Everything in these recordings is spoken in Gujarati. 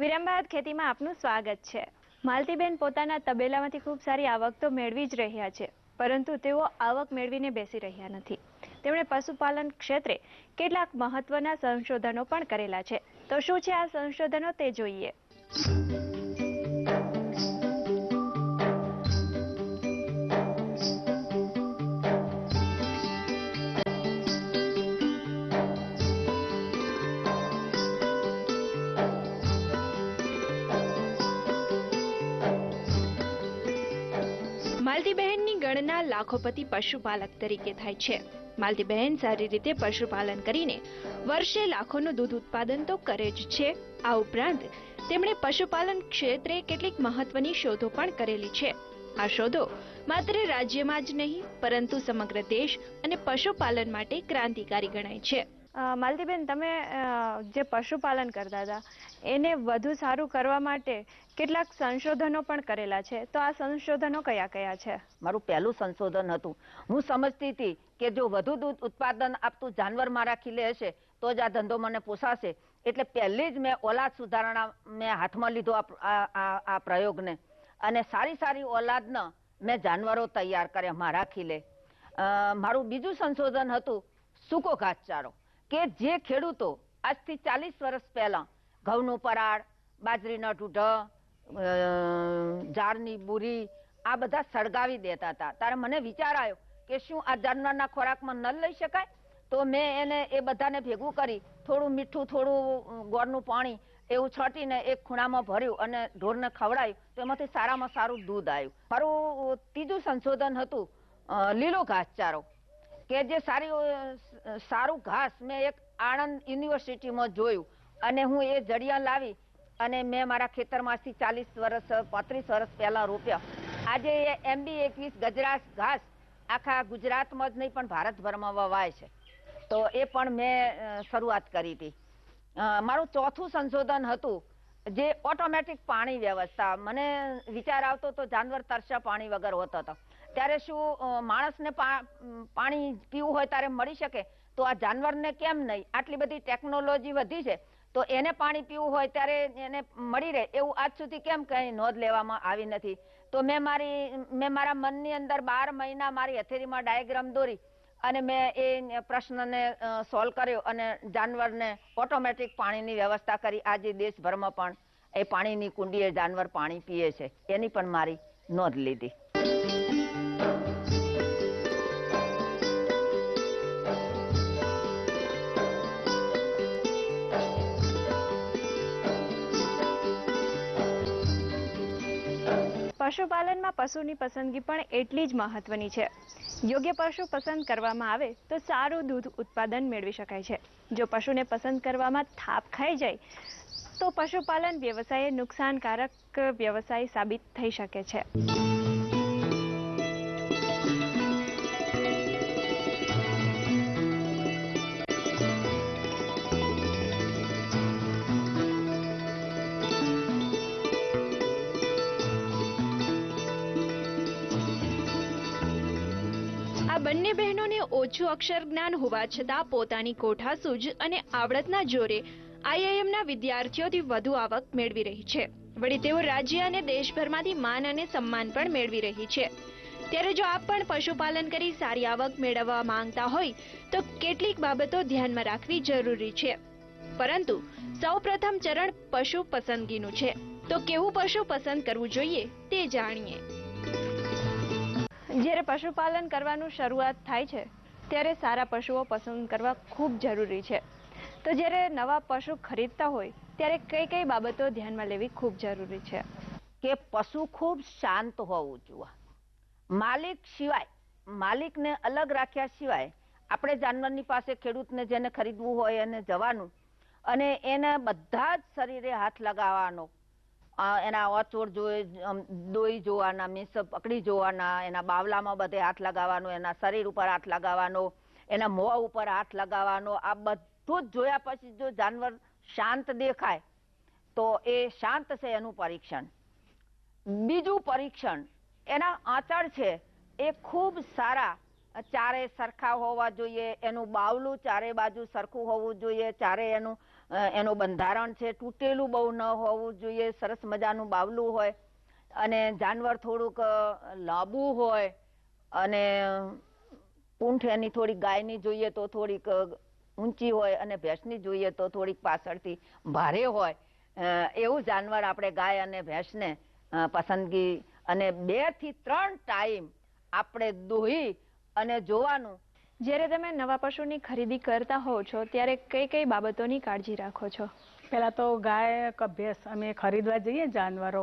વિરમબાદ ખેતીમાં આપનું સ્વાગત છે. માલતીબેન પોતાના તબેલામાંથી ખૂબ સારી આવક તો મેળવી જ રહ્યા છે, પરંતુ તેઓ આવક મેળવીને બેસી રહ્યા નથી. તેમણે પશુપાલન ક્ષેત્રે કેટલાક મહત્વના સંશોધનો પણ કરેલા છે. તો શું છે આ સંશોધનો તે જોઈએ. માલતીબહેનની લાખોપતિ પશુપાલક તરીકે થાય છે. માલતીબહેન સારી રીતે પશુપાલન કરીને વર્ષે લાખોનું દૂધ ઉત્પાદન તો કરે જ છે. આ ઉપરાંત તેમણે પશુપાલન ક્ષેત્રે કેટલીક મહત્વની શોધો પણ કરેલી છે. આ શોધો માત્ર રાજ્યમાં જ નહીં, પરંતુ સમગ્ર દેશ અને પશુપાલન માટે ક્રાંતિકારી ગણાય છે. માલતીબેન, તમે જે પશુપાલન કરતા હતા, એને વધુ સારું કરવા માટે કેટલાક સંશોધનો પણ કરેલા છે? તો આ સંશોધનો કયા કયા છે? મારું પહેલું સંશોધન હતું. હું સમજતી હતી કે જો વધુ દૂધ ઉત્પાદન આપતું જાનવર મારા ખીલે હશે તો જ આ ધંધો મને પોસાશે. એટલે પહેલી જ મેં ઓલાદ સુધારણા મેં હાથમાં લીધો આ પ્રયોગને. અને સારી સારી ઓલાદના મેં જાનવરો તૈયાર કર્યા મારા ખીલે મારું બીજું સંશોધન હતું સૂકો ઘાસચારો. કે જે ખેડૂતો આજથી ચાલીસ વર્ષ પહેલા ઘઉંનું પરાળ, બાજરીના ઢૂઢ ઝાડની બુરી આ બધા સળગાવી દેતા હતા. ત્યારે મને વિચાર આવ્યો કે શું આ જાનવરના ખોરાકમાં ન લઈ શકાય? તો મેં એને એ બધાને ભેગું કરી થોડું મીઠું, થોડું ગોળનું પાણી એવું છાંટીને એક ખૂણામાં ભર્યું અને ઢોરને ખવડાયું તો એમાંથી સારામાં સારું દૂધ આવ્યું. મારું ત્રીજું સંશોધન હતું લીલો ઘાસચારો. કે જે સારી સારું ઘાસ મેં એક આણંદ યુનિવર્સિટીમાં જોયું અને હું એ જડિયા લાવી અને મેં મારા ખેતરમાંથી ચાલીસ વર્ષ પાંત્રીસ વર્ષ પહેલાં રોપ્યા. આજે એ એમબી એકવીસ ગજરાસ ઘાસ આખા ગુજરાતમાં જ નહીં, પણ ભારતભરમાં વવાય છે. તો એ પણ મેં શરૂઆત કરી હતી. મારું ચોથું સંશોધન હતું જે ઓટોમેટિક પાણી વ્યવસ્થા. મને વિચાર આવતો તો જાનવર તરસ્યા પાણી વગર હોતો હતો ત્યારે શું માણસને પાણી પીવું હોય ત્યારે મળી શકે? તો આ જાનવરને કેમ નહીં? આટલી બધી ટેકનોલોજી વધી છે, તો એને પાણી પીવું હોય ત્યારે એને મળી રહે. એવું આજ સુધી કેમ કઈ નોંધ લેવામાં આવી નથી? તો મેં મારી, મેં મારા મનની અંદર બાર મહિના મારી હથેરીમાં ડાયાગ્રામ દોરી અને મેં એ પ્રશ્નને સોલ્વ કર્યો અને જાનવરને ઓટોમેટિક પાણીની વ્યવસ્થા કરી. આજે દેશભરમાં પણ એ પાણીની કુંડીએ જાનવર પાણી પીએ છે. એની પણ મારી નોંધ લીધી. પશુપાલનમાં પશુની પસંદગી પણ એટલી જ મહત્વની છે. યોગ્ય પશુ પસંદ કરવામાં આવે તો સારું દૂધ ઉત્પાદન મેળવી શકાય છે. જો પશુને પસંદ કરવામાં થાપ ખાઈ જાય, તો પશુપાલન વ્યવસાય નુકસાનકારક વ્યવસાય સાબિત થઈ શકે છે. ઓછું અક્ષર જ્ઞાન હોવા છતાં પોતાની કોઠા કોઠાસૂઝ અને આવડતના જોરે આઈઆઈએમના વિદ્યાર્થીઓથી વધુ આવક મેળવી રહી છે. વળી તેઓ રાજ્ય અને દેશભરમાંથી માન અને સન્માન પણ મેળવી રહી છે. ત્યારે જો આપ પણ પશુપાલન કરી સારી આવક મેળવવા માંગતા હોય, તો કેટલીક બાબતો ધ્યાનમાં રાખવી જરૂરી છે. પરંતુ સૌપ્રથમ ચરણ પશુ પસંદગીનું છે. તો કેવું પશુ પસંદ કરવું જોઈએ તે જાણીએ. જ્યારે પશુપાલન કરવાનું શરૂઆત થાય છે ત્યારે સારા પશુઓ પસંદ કરવા ખૂબ જરૂરી છે. તો જ્યારે નવા પશુ ખરીદતા હોય, ત્યારે કઈ કઈ બાબતો ધ્યાનમાં લેવી ખૂબ જરૂરી છે? કે પશુ ખૂબ શાંત હોવું જોઈએ માલિક સિવાય, માલિકને અલગ રાખ્યા સિવાય, આપણે જાનવરની પાસે ખેડૂતને જેને ખરીદવું હોય એને જવાનું, અને એને બધા જ શરીરે હાથ લગાવવાનો એના અચોડ દોઈ જોવાના મીન્સ પકડી જોવાના, એના બાવલામાં બધે હાથ લગાવવાનો, એના શરીર ઉપર હાથ લગાવવાનો, એના મોં ઉપર હાથ લગાવવાનો, આ બધું જ જોયા પછી જો જાનવર શાંત દેખાય, તો એ શાંત છે એનું પરીક્ષણ. બીજું પરીક્ષણ, એના આંચળ છે, એ ખૂબ સારા. ચારે સરખા હોવા જોઈએ, એનું બાવલું ચારે બાજુ સરખું હોવું જોઈએ, ચારે એનું એનું બંધારણ છે. તૂટેલું બહુ ન હોવું જોઈએ. સરસ મજાનું બાવલું હોય અને જાનવર થોડુંક લાંબુ હોય અને પૂંઠ એની થોડી ગાયની જોઈએ તો થોડીક ઊંચી હોય અને ભેંસની જોઈએ તો થોડીક પાછળથી ભારે હોય. એવું જાનવર આપણે ગાય અને ભેંસને પસંદગી અને બેથી ત્રણ ટાઈમ આપણે દોહી અને જોવાનું જ્યારે તમે નવા પશુની ખરીદી કરતા હોવ છો, ત્યારે કઈ કઈ બાબતોની કાળજી રાખો છો? પહેલાં તો ગાય કે ભેંસ અમે ખરીદવા જઈએ જાનવરો,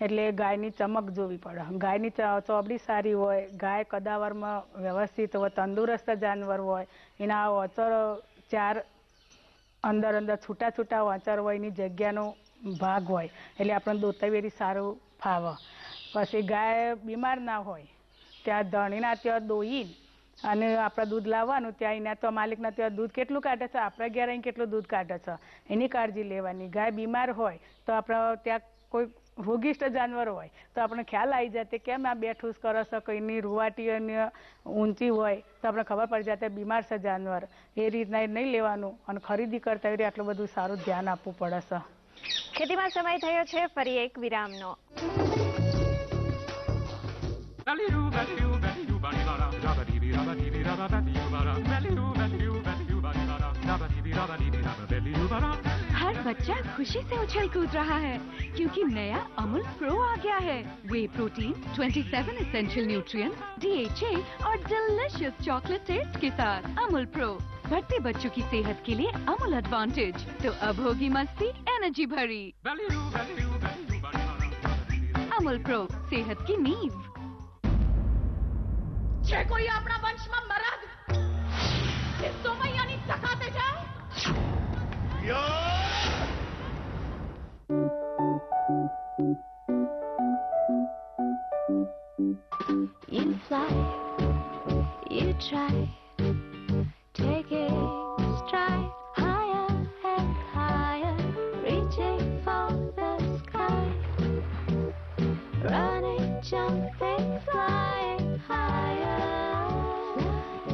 એટલે ગાયની ચમક જોવી પડે. ગાયની ચોબડી સારી હોય, ગાય કદાવરમાં વ્યવસ્થિત હોય, તંદુરસ્ત જાનવર હોય, એના ઓચર ચાર અંદર અંદર છૂટા છૂટા વાંચર હોય, એની જગ્યાનો ભાગ હોય, એટલે આપણને દોતાવેરી સારું ફાવે. પછી ગાય બીમાર ના હોય, ત્યાં ધણીના ત્યાં દોઈ અને આપણે દૂધ લાવવાનું ત્યાં એના તો માલિકના ત્યાં દૂધ કેટલું કાઢે છે? આપણા ઘેર અહીં કેટલું દૂધ કાઢે છે? એની કાળજી લેવાની. ગાય બીમાર હોય તો આપણા ત્યાં કોઈ રોગિષ્ટ જાનવર હોય તો આપણે ખ્યાલ આવી જાય કેમ આ બેઠું કરે છે કોઈની રૂવાટી અને ઊંચી હોય તો આપણે ખબર પડી જાય બીમાર છે જાનવર. એ રીતના એ નહીં લેવાનું અને ખરીદી કરતા એ આટલું બધું સારું ધ્યાન આપવું પડે છે. ખેતીમાં સમય થયો છે ફરી એક વિરામનો. बच्चा खुशी से उछल कूद रहा है क्योंकि नया अमूल प्रो आ गया है। Whey protein 27 essential nutrients, DHA और डिलिशियस चॉकलेट टेस्ट के साथ अमूल प्रो बढ़ते बच्चों की सेहत के लिए अमूल एडवांटेज तो अब होगी मस्ती एनर्जी भरी। अमूल प्रो सेहत की नींव। कोई अपना वंश में मरा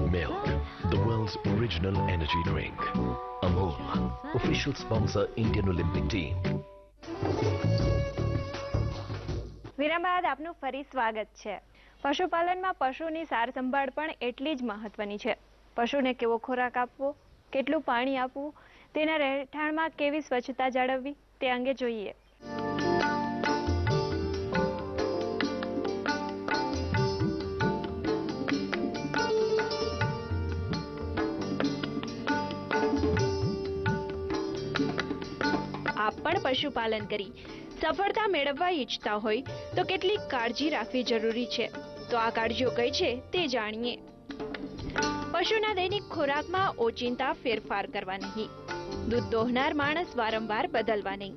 Milk, the world's original energy drink. Amul, official sponsor Indian Olympic team. વિરામ બાદ આપનું ફરી સ્વાગત છે પશુપાલનમાં પશુની સાર સંભાળ પણ એટલી જ મહત્વની છે પશુને કેવો ખોરાક આપવો કેટલું પાણી આપવું તેના રહેઠાણમાં કેવી સ્વચ્છતા જાળવવી તે અંગે જોઈએ આપ પણ પશુપાલન કરી સફળતા મેળવવા ઈચ્છતા હોય તો કેટલીક કાળજી રાખવી જરૂરી છે. તો આ કાળજીઓ કઈ છે તે જાણીએ. પશુના દૈનિક ખોરાકમાં ઓચિંતા ફેરફાર કરવા નહીં. દૂધ દોહનાર માણસ વારંવાર બદલવા નહીં.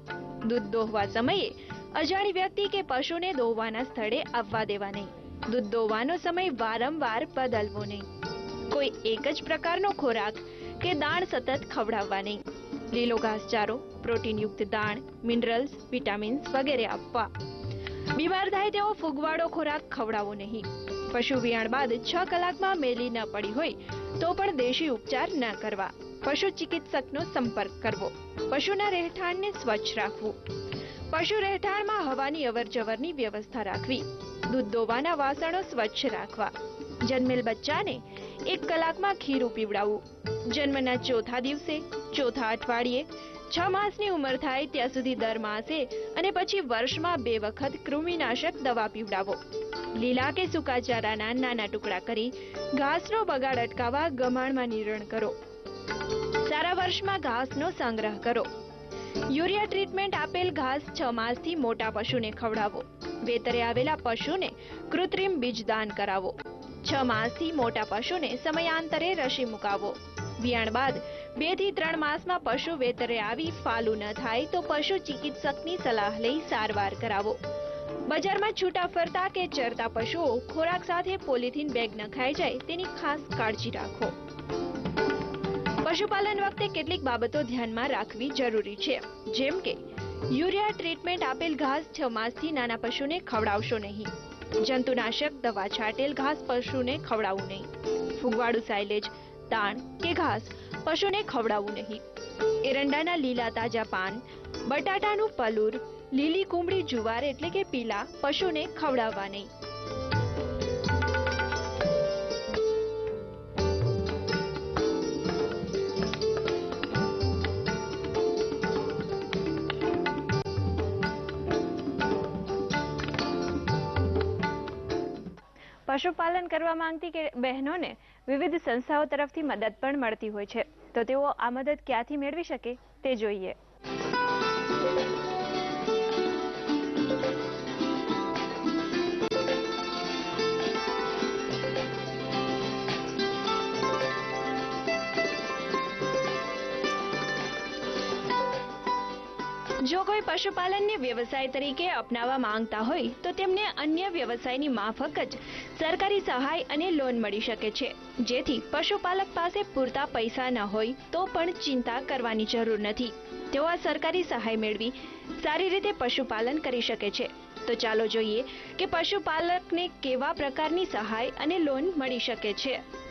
દૂધ દોહવા સમયે અજાણી વ્યક્તિ કે પશુને દોહવાના સ્થળે આવવા દેવા નહીં. દૂધ દોહવાનો સમય વારંવાર બદલવો નહીં. કોઈ એક જ પ્રકારનો ખોરાક કે દાણ સતત ખવડાવવા નહીં. લીલો ઘાસચારો પ્રોટીનયુક્ત દાણ મિનરલ્સ, વિટામિન્સ વગેરે આપવા. બીમાર થાય તેવો ફુગવાડો ખોરાક ખવડાવવો નહીં. પશુ વિયાણ બાદ છ કલાકમાં મેલી ન પડી હોય તો પણ દેશી ઉપચાર ન કરવા. પશુ ચિકિત્સકનો સંપર્ક કરવો. પશુના રહેઠાણને સ્વચ્છ રાખવું. પશુ રહેઠાણમાં હવાની અવરજવરની વ્યવસ્થા રાખવી. દૂધ દોવાના વાસણો સ્વચ્છ રાખવા. જન્મેલ બચ્ચાને એક કલાકમાં ખીરું પીવડાવવું જન્મના ચોથા દિવસે, ચોથા અઠવાડિયે, છ માસની ઉંમર થાય ત્યાં સુધી દર માસે અને પછી વર્ષમાં બે વખત કૃમિનાશક દવા પીવડાવો લીલા કે સૂકા નાના ટુકડા કરી ઘાસનો બગાડ અટકાવવા ગમાણમાં નિરણ કરો. સારા વર્ષમાં ઘાસનો સંગ્રહ કરો. યુરિયા ટ્રીટમેન્ટ આપેલ ઘાસ છ માસથી મોટા પશુને ખવડાવો. વેતરે આવેલા પશુને કૃત્રિમ બીજદાન કરાવો. છ માસથી મોટા પશુને સમયાંતરે રસી મુકાવો. વિયાણ બાદ બેથી ત્રણ માસમાં પશુ વેતરે આવી ફાલુ ન થાય તો પશુ ચિકિત્સકની સલાહ લઈ સારવાર કરાવો. બજારમાં છૂટા ફરતા કે ચરતા પશુઓ ખોરાક સાથે પોલિથીન બેગ ન ખાઈ જાય તેની ખાસ કાળજી રાખો. પશુપાલન વખતે કેટલીક બાબતો ધ્યાનમાં રાખવી જરૂરી છે. જેમ કે, યુરિયા ટ્રીટમેન્ટ આપેલ ઘાસ છ માસથી નાના પશુને ખવડાવશો નહીં. જંતુનાશક, દવા છાંટેલ, ઘાસ પશુને ખવડાવવું નહીં. ફૂગવાળું સાયલેજ દાણ કે ઘાસ પશુને ખવડાવવું નહીં. એરંડાના લીલા તાજા પાન, બટાટાનું પલુર, લીલી કુમળી જુવાર એટલે કે પીલા પશુને ખવડાવવા નહીં. પશુપાલન કરવા માંગતી કે બહેનોને વિવિધ સંસ્થાઓ તરફથી મદદ પણ મળતી હોય છે. તો તેઓ આ મદદ ક્યાંથી મેળવી શકે તે જોઈએ. જો કોઈ પશુપાલનને વ્યવસાય તરીકે અપનાવવા માંગતા હોય, તો તેમને અન્ય વ્યવસાયની માફક જ સરકારી સહાય અને લોન મળી શકે છે. જેથી પશુપાલક પાસે પૂરતા પૈસા ન હોય, તો પણ ચિંતા કરવાની જરૂર નથી. તેઓ આ સરકારી સહાય મેળવી સારી રીતે પશુપાલન કરી શકે છે. તો ચાલો જોઈએ કે પશુપાલકને કેવા પ્રકારની સહાય અને લોન મળી શકે છે.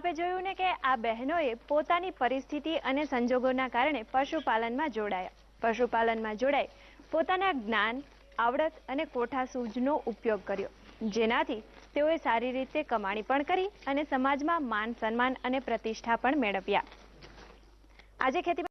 તો આપે જોયું ને કે આ બહેનોએ પોતાની પરિસ્થિતિ અને સંજોગોના કારણે પશુપાલનમાં જોડાયા. પશુપાલનમાં જોડાઈ પોતાના જ્ઞાન, આવડત અને કોઠા સૂજનો ઉપયોગ કર્યો. જેનાથી તેઓએ સારી રીતે કમાણી પણ કરી અને સમાજમાં માન, સન્માન અને પ્રતિષ્ઠા પણ મેળવ્યા. આજે ખેતી